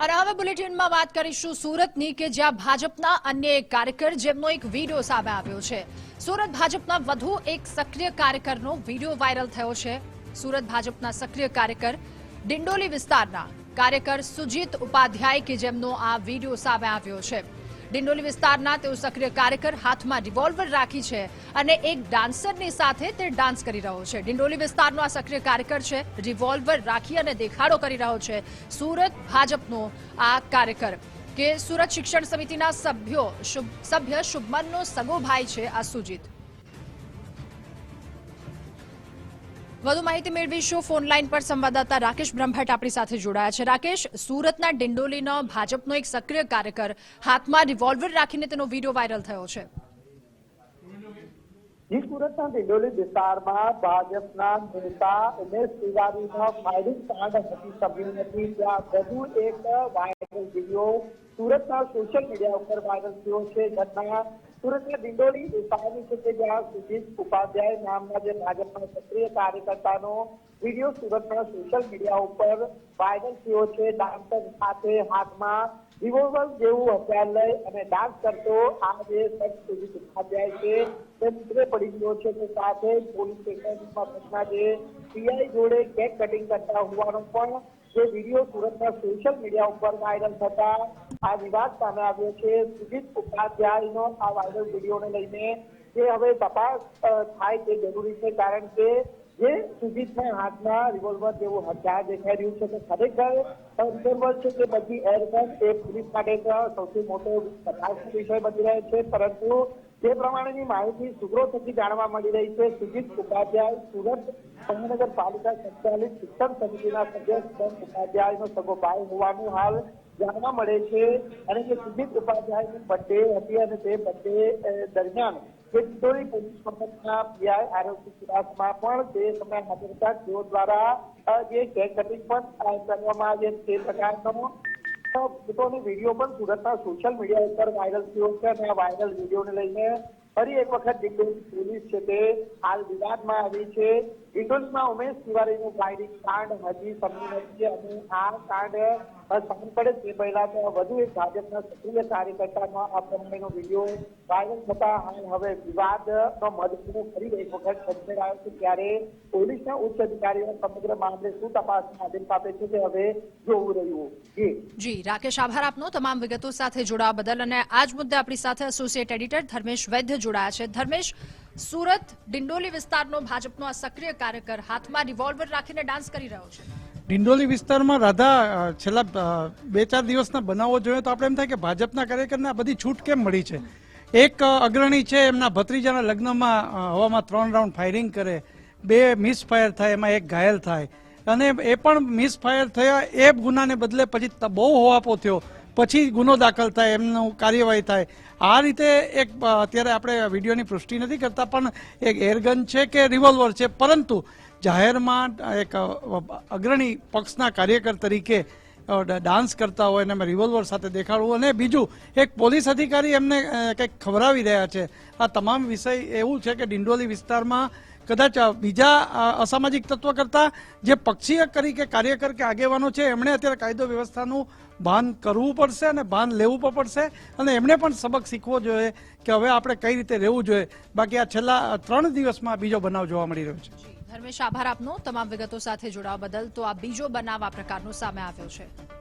અને હવે બુલેટિનમાં વાત કરીશું સુરતની કે જ્યાં ભાજપના અન્ય એક કાર્યકર, જેમનો એક વીડિયો સામે આવ્યો છે. સુરત ભાજપના વધુ એક સક્રિય કાર્યકરનો વીડિયો વાયરલ થયો છે. સુરત ભાજપના સક્રિય કાર્યકર ડિંડોલી વિસ્તારના કાર્યકર સુજીત ઉપાધ્યાય કે જેમનો આ વીડિયો સામે આવ્યો છે. ડિંડોલી વિસ્તારના તેઓ સક્રિય કાર્યકર હાથમાં રિવોલ્વર રાખી છે અને એક ડાન્સરની સાથે તે ડાન્સ કરી રહ્યો છે. ડિંડોલી વિસ્તારનો આ સક્રિય કાર્યકર છે, રિવોલ્વર રાખી અને દેખાડો કરી રહ્યો છે. સુરત ભાજપનો આ કાર્યકર કે સુરત શિક્ષણ સમિતિના સભ્યો સભ્ય શુભમનનો સગો ભાઈ છે આ સુજીત. વધુ માહિતી મેળવીશું. ફોન લાઈન પર સંવાદદાતા રાકેશ બ્રહ્મભટ્ટ આપણી સાથે જોડાયા છે. રાકેશ, સુરતના ડિંડોલીનો ભાજપનો એક સક્રિય કાર્યકર હાથમાં રિવોલ્વર રાખીને તેનો વીડિયો વાયરલ થયો છે. સુરતના ડિંડોલી વિસ્તારમાં ભાજપના નેતા ઉમેશ તિવારીનો ફાયરિંગ કાંડ હતી સભ્યું નથી ત્યાં વધુ એક વાયરલ વીડિયો સુરતના સોશિયલ મીડિયા ઉપર વાયરલ થયો છે. ઘટના સુરતના ડિંડોલી વિસ્તારની છે જ્યાં સુજીત ઉપાધ્યાય નામના જે ભાજપના સક્રિય કાર્યકર્તાનો વીડિયો સુરતના સોશિયલ મીડિયા ઉપર વાયરલ થયો છે. ડાન્સર સાથે હાથમાં રિવોલ્વર જેવું હથિયાર લઈ અને ડાન્સ કરતો આ જે શખ્સ સુજીત ઉપાધ્યાય છે, તે નીચે પડી ગયો છે. તે સાથે પોલીસ સ્ટેશનમાં પટના જે પીઆઈ જોડે કેક કટિંગ કરતા હોવાનો પણ જે વીડિયો સુરતના સોશિયલ મીડિયા ઉપર વાયરલ થતા આ વિવાદ સામે આવ્યો છે. સુજીત ઉપાધ્યાયનો આ વાયરલ વિડીયોને લઈને જે હવે તપાસ થાય તે જરૂરી છે કારણ કે જે સુજીતના હાથમાં રિવોલ્વર જેવું હથિયાર દેખાઈ રહ્યું છે તે ખરેખર રિવોલ્વર છે તે બધી એરગન એ પોલીસ માટે સૌથી મોટો તપાસનો વિષય બની રહ્યો છે. પરંતુ જે પ્રમાણેની માહિતી સૂત્રો થકી જાણવા મળી રહી છે, સુજીત ઉપાધ્યાય સુરત મહાનગરપાલિકા સંચાલિત શિક્ષણ સમિતિના સભ્ય ઉપાધ્યાયનો સગો ભાઈ હોવાનું હાલ જાણવા મળે છે અને જે સુમિત ઉપાધ્યાયની બર્થડે હતી અને તે બર્થડે દરમિયાન જે ડિંડોલી પોલીસ મથકના પીઆઈ આરોપી સુરાસમાં પણ તે સમય હાજર હતા. તેઓ દ્વારા જે કેક કટિંગ પણ કરવામાં આવે તે પ્રકારનો ફોટોની વીડિયો પણ સુરતના સોશિયલ મીડિયા ઉપર વાયરલ થયો છે અને આ વાયરલ વિડીયોને લઈને ફરી એક વખત ડિંડોલી પોલીસ છે તે હાલ વિવાદમાં આવી છે. ડિંડોલીમાં ઉમેશ તિવારીનું ફાયરિંગ કાંડ હજી સમજી નથી અને આ કાંડ સામે પડે તે પહેલા વધુ એક ભાજપના સક્રિય કાર્યકર્તામાં આ પ્રમાણેનો વીડિયો વાયરલ થતા હાલ હવે વિવાદનો મધપૂરો ફરી એક વખત સર્જાયો છે ત્યારે પોલીસના ઉચ્ચ અધિકારીઓ સમગ્ર મામલે શું તપાસના આદેશ આપે છે તે હવે જોવું રહ્યું. જી. જી, રાકેશ, આભાર આપનો. તમામ વિગતો સાથે જોડાવા બદલ અને આજ મુદ્દે આપણી સાથે એસોસિએટ એડિટર ધર્મેશ વૈદ્ય જોડાયા છે. ધર્મેશ, સુરત, ડિંડોલી વિસ્તારનો ભાજપનો આ સક્રિય કાર્યકર હાથમાં રિવોલ્વર રાખીને ડાન્સ કરી રહ્યો છે. ડિંડોલી વિસ્તારમાં રાધા છેલ્લા બે ચાર દિવસના બનાવો જોઈએ તો આપણે એમ થાય કે ભાજપના કાર્યકરને આ બધી છૂટ કેમ મળી છે? એક અગ્રણી છે, એમના ભત્રીજાના લગ્નમાં હવામાં ત્રણ રાઉન્ડ ફાયરિંગ કરે, બે મિસ ફાયર થાય, એમાં એક ઘાયલ થાય. અને એ પણ મિસ ફાયર થયા, એ ગુનાને બદલે પછી બહુ હોવાપો થયો. પછી ગુનો દાખલ થાય, એમનું કાર્યવાહી થાય. આ રીતે એક અત્યારે આપણે વિડીયોની પુષ્ટિ નથી કરતા, પણ એક એરગન છે કે રિવોલ્વર છે. પરંતુ જાહેરમાં એક અગ્રણી પક્ષના કાર્યકર તરીકે ડાન્સ કરતા હોય અને રિવોલ્વર સાથે દેખાડવું અને બીજું, એક પોલીસ અધિકારી એમને કંઈક ખવડાવી રહ્યા છે. આ તમામ વિષય એવું છે કે ડિંડોલી વિસ્તારમાં કદાચ બીજા અસામાજિક તત્વ કરતાં જે પક્ષીય કરી કે કાર્યકર કે આગેવાનો છે, એમણે અત્યારે કાયદો વ્યવસ્થાનું ભાન કરવું પડશે અને ભાન લેવું પણ પડશે અને એમણે પણ સબક શીખવો જોઈએ કે હવે આપણે કઈ રીતે રહેવું જોઈએ. બાકી આ છેલ્લા ત્રણ દિવસમાં બીજો બનાવ જોવા મળી રહ્યો છે. ધર્મેશ, આભાર આપનો. તમામ વિગતો સાથે જોડાવા બદલ તો આ બીજો બનાવ આ પ્રકારનો સામે આવ્યો છે.